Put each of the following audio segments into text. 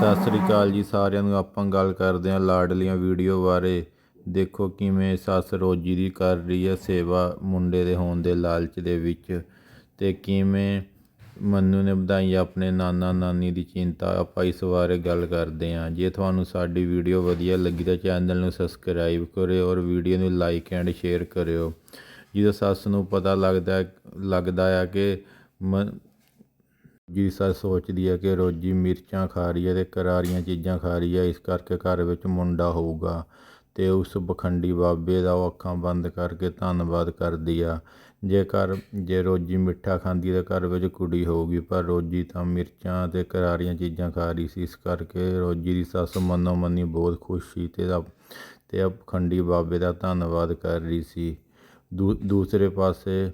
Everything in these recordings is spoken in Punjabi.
ਸਤਿ ਸ੍ਰੀ ਅਕਾਲ ਜੀ ਸਾਰਿਆਂ ਨੂੰ। ਆਪਾਂ ਗੱਲ ਕਰਦੇ ਹਾਂ ਲਾਡਲੀਆਂ ਵੀਡੀਓ ਬਾਰੇ। ਦੇਖੋ ਕਿਵੇਂ ਸੱਸ ਰੋਜੀ ਦੀ ਕਰ ਰਹੀ ਹੈ ਸੇਵਾ ਮੁੰਡੇ ਦੇ ਹੋਣ ਦੇ ਲਾਲਚ ਦੇ ਵਿੱਚ ਤੇ ਕਿਵੇਂ ਮੰਨੂ ਨੇ ਵਧਾਈ ਆਪਣੇ ਨਾਨਾ ਨਾਨੀ ਦੀ ਚਿੰਤਾ। ਆਪਾਂ ਇਸ ਬਾਰੇ ਗੱਲ ਕਰਦੇ ਹਾਂ। ਜੇ ਤੁਹਾਨੂੰ ਸਾਡੀ ਵੀਡੀਓ ਵਧੀਆ ਲੱਗੀ ਤਾਂ ਚੈਨਲ ਨੂੰ ਸਬਸਕ੍ਰਾਈਬ ਕਰਿਓ ਔਰ ਵੀਡੀਓ ਨੂੰ ਲਾਈਕ ਐਂਡ ਸ਼ੇਅਰ ਕਰਿਓ। ਜਦੋਂ ਸੱਸ ਨੂੰ ਪਤਾ ਲੱਗਦਾ ਲੱਗਦਾ ਆ ਕਿ ਮ ਜੀ ਸੱਸ ਸੋਚਦੀ ਹੈ ਕਿ ਰੋਜੀ ਮਿਰਚਾਂ ਖਾ ਰਹੀ ਹੈ ਅਤੇ ਕਰਾਰੀਆਂ ਚੀਜ਼ਾਂ ਖਾ ਰਹੀ ਹੈ, ਇਸ ਕਰਕੇ ਘਰ ਵਿੱਚ ਮੁੰਡਾ ਹੋਊਗਾ ਅਤੇ ਉਸ ਪਖੰਡੀ ਬਾਬੇ ਦਾ ਉਹ ਅੱਖਾਂ ਬੰਦ ਕਰਕੇ ਧੰਨਵਾਦ ਕਰਦੀ ਆ। ਜੇ ਘਰ ਜੇ ਰੋਜੀ ਮਿੱਠਾ ਖਾਂਦੀ ਤਾਂ ਘਰ ਵਿੱਚ ਕੁੜੀ ਹੋਊਗੀ, ਪਰ ਰੋਜੀ ਤਾਂ ਮਿਰਚਾਂ ਅਤੇ ਕਰਾਰੀਆਂ ਚੀਜ਼ਾਂ ਖਾ ਰਹੀ ਸੀ, ਇਸ ਕਰਕੇ ਰੋਜੀ ਦੀ ਸੱਸ ਮਨੋ ਮਨੀ ਬਹੁਤ ਖੁਸ਼ ਸੀ ਅਤੇ ਦਾ ਪਖੰਡੀ ਬਾਬੇ ਦਾ ਧੰਨਵਾਦ ਕਰ ਰਹੀ ਸੀ। ਦੂ, ਦੂਸਰੇ ਪਾਸੇ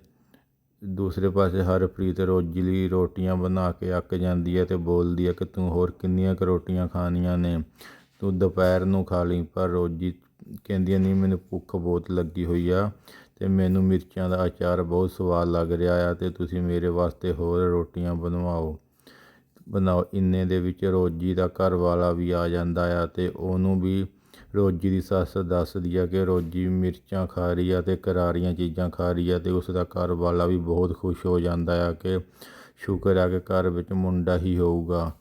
ਦੂਸਰੇ ਪਾਸੇ ਹਰਪ੍ਰੀਤ ਰੋਜੀ ਲਈ ਰੋਟੀਆਂ ਬਣਾ ਕੇ ਅੱਕ ਜਾਂਦੀ ਹੈ ਅਤੇ ਬੋਲਦੀ ਹੈ ਕਿ ਤੂੰ ਹੋਰ ਕਿੰਨੀਆਂ ਕੁ ਰੋਟੀਆਂ ਖਾਣੀਆਂ ਨੇ? ਤੂੰ ਦੁਪਹਿਰ ਨੂੰ ਖਾ ਲਈ ਪਰ ਰੋਜੀ ਕਹਿੰਦੀ ਹੈ, ਨਹੀਂ ਮੈਨੂੰ ਭੁੱਖ ਬਹੁਤ ਲੱਗੀ ਹੋਈ ਆ ਅਤੇ ਮੈਨੂੰ ਮਿਰਚਾਂ ਦਾ ਅਚਾਰ ਬਹੁਤ ਸਵਾਦ ਲੱਗ ਰਿਹਾ ਆ ਅਤੇ ਤੁਸੀਂ ਮੇਰੇ ਵਾਸਤੇ ਹੋਰ ਰੋਟੀਆਂ ਬਣਵਾਓ। ਬਣਾਓ। ਇੰਨੇ ਦੇ ਵਿੱਚ ਰੋਜੀ ਦਾ ਘਰ ਵਾਲਾ ਵੀ ਆ ਜਾਂਦਾ ਆ ਅਤੇ ਉਹਨੂੰ ਵੀ ਰੋਜੀ ਦੀ ਸੱਸ ਦੱਸਦੀ ਆ ਕਿ ਰੋਜੀ ਮਿਰਚਾਂ ਖਾ ਰਹੀ ਆ ਤੇ ਕਰਾਰੀਆਂ ਚੀਜ਼ਾਂ ਖਾ ਰਹੀ ਆ ਤੇ ਉਸ ਦਾ ਘਰ ਵਾਲਾ ਵੀ ਬਹੁਤ ਖੁਸ਼ ਹੋ ਜਾਂਦਾ ਆ ਕਿ ਸ਼ੁਕਰ ਆ ਕਿ ਘਰ ਵਿੱਚ ਮੁੰਡਾ ਹੀ ਹੋਊਗਾ।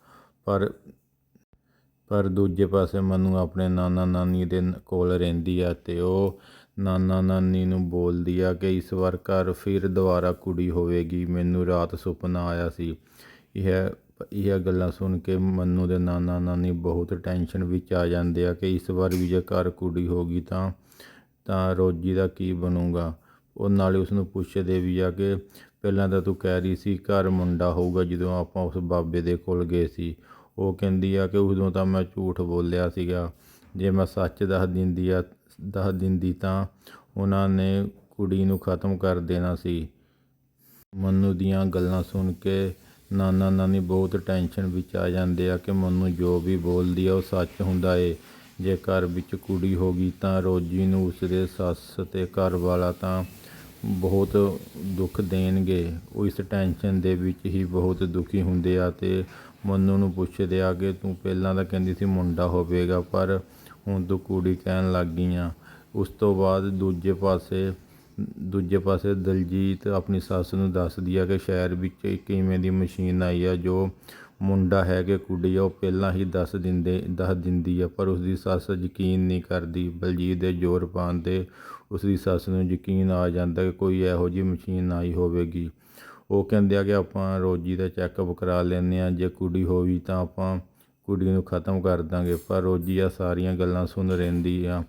ਪਰ ਪਰ ਦੂਜੇ ਪਾਸੇ ਮਨੂੰ ਆਪਣੇ ਨਾਨਾ ਨਾਨੀ ਦੇ ਕੋਲ ਰਹਿੰਦੀ ਆ ਤੇ ਉਹ ਨਾਨਾ ਨਾਨੀ ਨੂੰ ਬੋਲਦੀ ਆ ਕਿ ਇਸ ਵਾਰ ਘਰ ਫਿਰ ਦੁਬਾਰਾ ਕੁੜੀ ਹੋਵੇਗੀ। ਮੈਨੂੰ ਰਾਤ ਸੁਪਨਾ ਆਇਆ ਸੀ। ਇਹ ਇਹ ਗੱਲਾਂ ਸੁਣ ਕੇ ਮਨੂੰ ਦੇ ਨਾਨਾ ਨਾਨੀ ਬਹੁਤ ਟੈਨਸ਼ਨ ਵਿੱਚ ਆ ਜਾਂਦੇ ਆ ਕਿ ਇਸ ਵਾਰ ਵੀ ਜੇ ਘਰ ਕੁੜੀ ਹੋਗੀ ਤਾਂ ਤਾਂ ਰੋਜੀ ਦਾ ਕੀ ਬਣੂਗਾ? ਉਹ ਨਾਲੇ ਉਸ ਨੂੰ ਪੁੱਛਦੇ ਵੀ ਆ ਕਿ ਪਹਿਲਾਂ ਤਾਂ ਤੂੰ ਕਹਿ ਰਹੀ ਸੀ ਘਰ ਮੁੰਡਾ ਹੋਊਗਾ ਜਦੋਂ ਆਪਾਂ ਉਸ ਬਾਬੇ ਦੇ ਕੋਲ ਗਏ ਸੀ। ਉਹ ਕਹਿੰਦੀ ਆ ਕਿ ਉਦੋਂ ਤਾਂ ਮੈਂ ਝੂਠ ਬੋਲਿਆ ਸੀਗਾ। ਜੇ ਮੈਂ ਸੱਚ ਦੱਸ ਦਿੰਦੀ ਆ, ਦੱਸ ਦਿੰਦੀ ਤਾਂ ਉਹਨਾਂ ਨੇ ਕੁੜੀ ਨੂੰ ਖਤਮ ਕਰ ਦੇਣਾ ਸੀ। ਮਨੂ ਦੀਆਂ ਗੱਲਾਂ ਸੁਣ ਕੇ ਨਾਨਾ ਨਾਨੀ ਬਹੁਤ ਟੈਨਸ਼ਨ ਵਿੱਚ ਆ ਜਾਂਦੇ ਆ ਕਿ ਮਨੂ ਜੋ ਵੀ ਬੋਲਦੀ ਆ ਉਹ ਸੱਚ ਹੁੰਦਾ ਏ। ਜੇ ਘਰ ਵਿੱਚ ਕੁੜੀ ਹੋ ਗਈ ਤਾਂ ਰੋਜੀ ਨੂੰ ਉਸਦੇ ਸੱਸ ਤੇ ਘਰ ਵਾਲਾ ਤਾਂ ਬਹੁਤ ਦੁੱਖ ਦੇਣਗੇ। ਉਹ ਇਸ ਟੈਨਸ਼ਨ ਦੇ ਵਿੱਚ ਹੀ ਬਹੁਤ ਦੁਖੀ ਹੁੰਦੇ ਆ ਤੇ ਮਨੂ ਨੂੰ ਪੁੱਛਦੇ ਆ ਕਿ ਤੂੰ ਪਹਿਲਾਂ ਤਾਂ ਕਹਿੰਦੀ ਸੀ ਮੁੰਡਾ ਹੋਵੇਗਾ, ਪਰ ਹੁਣ ਤੂੰ ਕੁੜੀ ਕਹਿਣ ਲੱਗ ਗਈ ਆ। ਉਸ ਤੋਂ ਬਾਅਦ ਦੂਜੇ ਪਾਸੇ ਦੂਜੇ ਪਾਸੇ ਦਲਜੀਤ ਆਪਣੀ ਸੱਸ ਨੂੰ ਦੱਸਦੀ ਆ ਕਿ ਸ਼ਹਿਰ ਵਿੱਚ ਇੱਕ ਇਵੇਂ ਦੀ ਮਸ਼ੀਨ ਆਈ ਆ, ਜੋ ਮੁੰਡਾ ਹੈ ਕਿ ਕੁੜੀ ਆ, ਉਹ ਪਹਿਲਾਂ ਹੀ ਦੱਸ ਦਿੰਦੇ, ਦੱਸ ਦਿੰਦੀ ਆ, ਪਰ ਉਸਦੀ ਸੱਸ ਯਕੀਨ ਨਹੀਂ ਕਰਦੀ। ਬਲਜੀਤ ਦੇ ਜ਼ੋਰ ਪਾਉਣ 'ਤੇ ਉਸਦੀ ਸੱਸ ਨੂੰ ਯਕੀਨ ਆ ਜਾਂਦਾ ਕਿ ਕੋਈ ਇਹੋ ਜਿਹੀ ਮਸ਼ੀਨ ਆਈ ਹੋਵੇਗੀ। ਉਹ ਕਹਿੰਦੇ ਆ ਕਿ ਆਪਾਂ ਰੋਜੀ ਦਾ ਚੈੱਕਅਪ ਕਰਾ ਲੈਂਦੇ ਆ, ਜੇ ਕੁੜੀ ਹੋਈ ਤਾਂ ਆਪਾਂ ਕੁੜੀ ਨੂੰ ਖਤਮ ਕਰ ਦਾਂਗੇ, ਪਰ ਰੋਜੀ ਆ ਸਾਰੀਆਂ ਗੱਲਾਂ ਸੁਣ ਰਹਿੰਦੀ ਆ,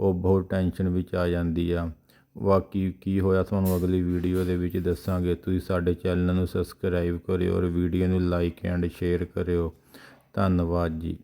ਉਹ ਬਹੁਤ ਟੈਨਸ਼ਨ ਵਿੱਚ ਆ ਜਾਂਦੀ ਆ। ਬਾਕੀ ਕੀ ਹੋਇਆ ਤੁਹਾਨੂੰ ਅਗਲੀ ਵੀਡੀਓ ਦੇ ਵਿੱਚ ਦੱਸਾਂਗੇ। ਤੁਸੀਂ ਸਾਡੇ ਚੈਨਲ ਨੂੰ ਸਬਸਕ੍ਰਾਈਬ ਕਰਿਓ ਔਰ ਵੀਡੀਓ ਨੂੰ ਲਾਈਕ ਐਂਡ ਸ਼ੇਅਰ ਕਰਿਓ। ਧੰਨਵਾਦ ਜੀ।